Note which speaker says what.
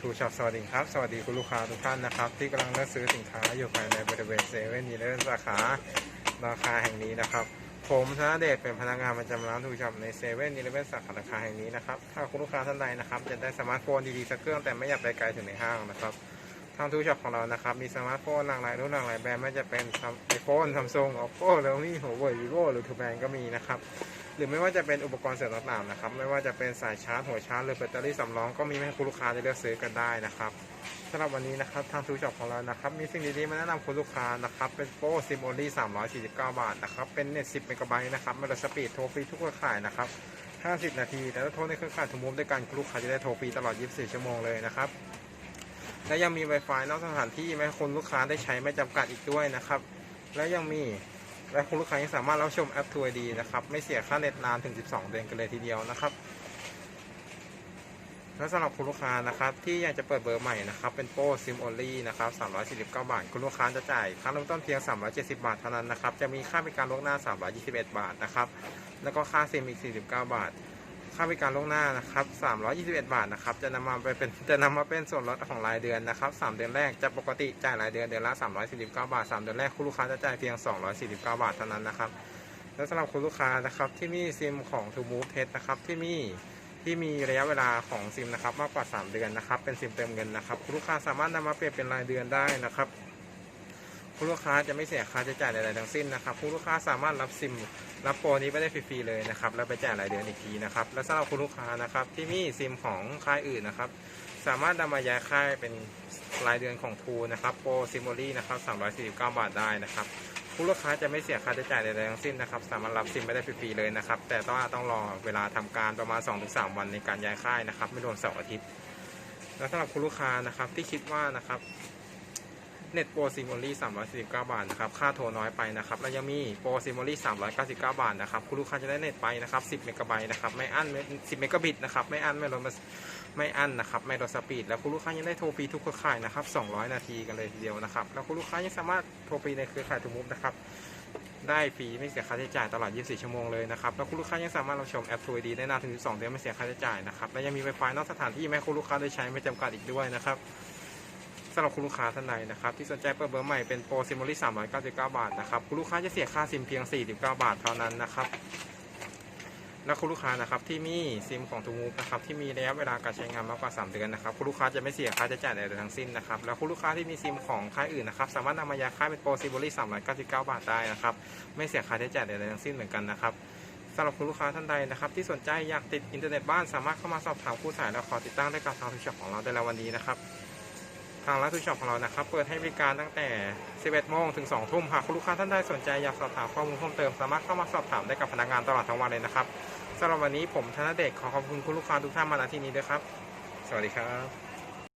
Speaker 1: ทูช็อปสวัสดีครับ สวัสดีคุณลูกค้าทุกท่านนะครับ ที่กำลังเลือกซื้อสินค้าอยู่ภายในบริเวณเซเว่นอีเลฟสาขาราคาแห่งนี้นะครับ ผมธนเดชเป็นพนักงานประจำร้านทูช็อปในเซเว่นอีเลฟสาขาราคาแห่งนี้นะครับ ถ้าคุณลูกค้าท่านใดนะครับจะได้สมาร์ทโฟนดีๆสักเครื่องแต่ไม่อยากไปไกลถึงในห้างนะครับางทูช็อปของเรานะครับ มีสมาร์ทโฟนหลากหลายรุ่นหลากหลายแบรนด์ไม่ว่าจะเป็นไอโฟนซัมซุงโอปโป้เรลมี่หัวเว่ยวีโหรือทูแบนก็มีนะครับ หรือไม่ว่าจะเป็นอุปกรณ์เสริมต่างๆนะครับ ไม่ว่าจะเป็นสายชาร์จหัวชาร์จหรือแบตเตอรี่สำรองก็มีให้คุณลูกค้าได้เลือกซื้อกันได้นะครับสำหรับวันนี้นะครับทางทูช็อปของเรานะครับมีสิ่งดีๆมาแนะนำคุณลูกค้านะครับเป็นโปรซิมโอลี่349 บาทนะครับเป็นเน็ต10เมกะไบต์นะครับม่ลดสปีดโทรฟรีทุกเครือข่ายนะครับ50 นาที แต่ถ้าโทรในเครือข่ายทุกมุมด้วยกันคุณลูกค้าจะได้โทรฟรีตลอด 24 ชั่วโมงเลยนะครับ และยังมี Wi-Fi นอกสถานที่ให้คุณลูกค้าได้ใช้ไม่จำกัดอีกด้วยนะครับ และยังมีและคุณลูกค้ายังสามารถรับชมแอป True ID นะครับ ไม่เสียค่าเน็ตนานถึง 12 เดือนกันเลยทีเดียวนะครับและสำหรับคุณลูกค้านะครับที่อยากจะเปิดเบอร์ใหม่นะครับเป็นโปรซิมโอลี่นะครับ349 บาท คุณลูกค้าจะจ่ายค่าเริ่มต้นเพียง 370 บาทเท่านั้นนะครับจะมีค่าบริการล่วงหน้า 321 บาทนะครับแล้วก็ค่าซิมอีก 49 บาทาบริการล่วงหน้านะครับ321 บาทนะครับ จะนำมาไปเป็นจะนำมาเป็นส่วนลดของรายเดือนนะครับ3เดือนแรกจะปกติจ่ายรายเดือนเดือนละ 349 บาท 3 เดือนแรกคุณลูกค้าจะจ่ายเพียง 249 บาทเท่านั้นนะครับ และสำหรับคุณลูกค้านะครับที่มีซิมของ t o Move t e นะครับที่มีที่มีระยะเวลาของซิมนะครับมากกว่า 3 เดือนนะครับเป็นซิมเติมเงินนะครับคุณลูกค้าสามารถนำมาเปลี่ยนเป็นรายเดือนได้นะครับ คุณลูกค้าจะไม่เสียค่าใช้จ่ายใดๆทั้งสิ้นนะครับคุณลูกค้าสามารถรับซิมรับโปรนี้ไปได้ฟรีๆเลยนะครับแล้วไปจ่ายรายเดือนอีกทีนะครับและสำหรับคุณลูกค้านะครับที่มีซิมของค่ายอื่นนะครับสามารถนำมาย้ายค่ายเป็นรายเดือนของทูนะครับโปรซิมโอลี่นะครับ349 บาทได้นะครับผู้ลูกค้าจะไม่เสียค่าใช้จ่ายใดๆทั้งสิ้นนะครับสามารถรับซิมไปได้ฟรีๆเลยนะครับแต่ต้องต้องรอเวลาทำการประมาณ 2-3 วันในการย้ายค่ายนะครับไม่รวมเสาร์อาทิตย์และสำหรับคุณลูกค้านะครับที่คิดว่านะครับ เน็ตโปรซิมโอลี่349 บาทนะครับ ค่าโทรน้อยไปนะครับ แล้วยังมีโปรซิมโอลี่399 บาทนะครับ คุณลูกค้าจะได้เน็ตไปนะครับ 10 เมกะไบต์นะครับ ไม่อั้น10 เมกะบิตนะครับ ไม่อั้นไม่ลดไม่อั้นนะครับ ไม่ลดสปีด แล้วคุณลูกค้ายังได้โทรฟรีทุกเครือข่ายนะครับ 200 นาทีกันเลยทีเดียวนะครับ แล้วคุณลูกค้ายังสามารถโทรฟรีในเครือข่ายทุกมุกนะครับ ได้ฟรีไม่เสียค่าใช้จ่ายตลอด 24 ชั่วโมงเลยนะครับ แล้วคุณลูกค้ายังสามารถรับชมแอป True ID ได้นานถึง 12 เดือนไม่เสียค่าใช้จ่ายนะครับ และยังมี Wi-Fi นอกสถานที่ให้คุณลูกค้าได้ใช้ไม่จำกัดอีกด้วยนะครับ สำหรับคุณลูกค้าท่านใดนะครับที่สนใจเปิดเบอร์ใหม่เป็นโปรซิมโอลี่399 บาทนะครับคุณลูกค้าจะเสียค่าซิมเพียง 49 บาทเท่านั้นนะครับและคุณลูกค้านะครับที่มีซิมของทูมูฟนะครับที่มีระยะเวลาการใช้งานมากกว่า 3 เดือนนะครับคุณลูกค้าจะไม่เสียค่าใช้จ่ายใดๆทั้งสิ้นนะครับแล้วคุณลูกค้าที่มีซิมของค่ายอื่นนะครับสามารถนำมาย้าค่ายเป็นโปรซิมโอลี่399 บาทได้นะครับไม่เสียค่าใช้จ่ายใดๆทั้งสิ้นเหมือนกันนะครับสำหรับคุณลูกค้าท่านใดนะครับที่สนใจอยากติดอินเทอร์เน็ตบ้านสามารถเข้ามาสอบถามผู้สายและขอติดตั้งได้กับทางทูช็อปของเราได้แล้ววันนี้นะครับ ทางร้านทูช็อปของเรานะครับ เปิดให้บริการตั้งแต่ 11 โมงถึง 2 ทุ่มหากคุณลูกค้าท่านใดสนใจอยากสอบถามข้อมูลเพิ่มเติม สามารถเข้ามาสอบถามได้กับพนักงานตลอดทั้งวันเลยนะครับสำหรับวันนี้ผมธนเดชขอขอบคุณคุณลูกค้าทุกท่านมาณที่นี้ด้วยครับ สวัสดีครับ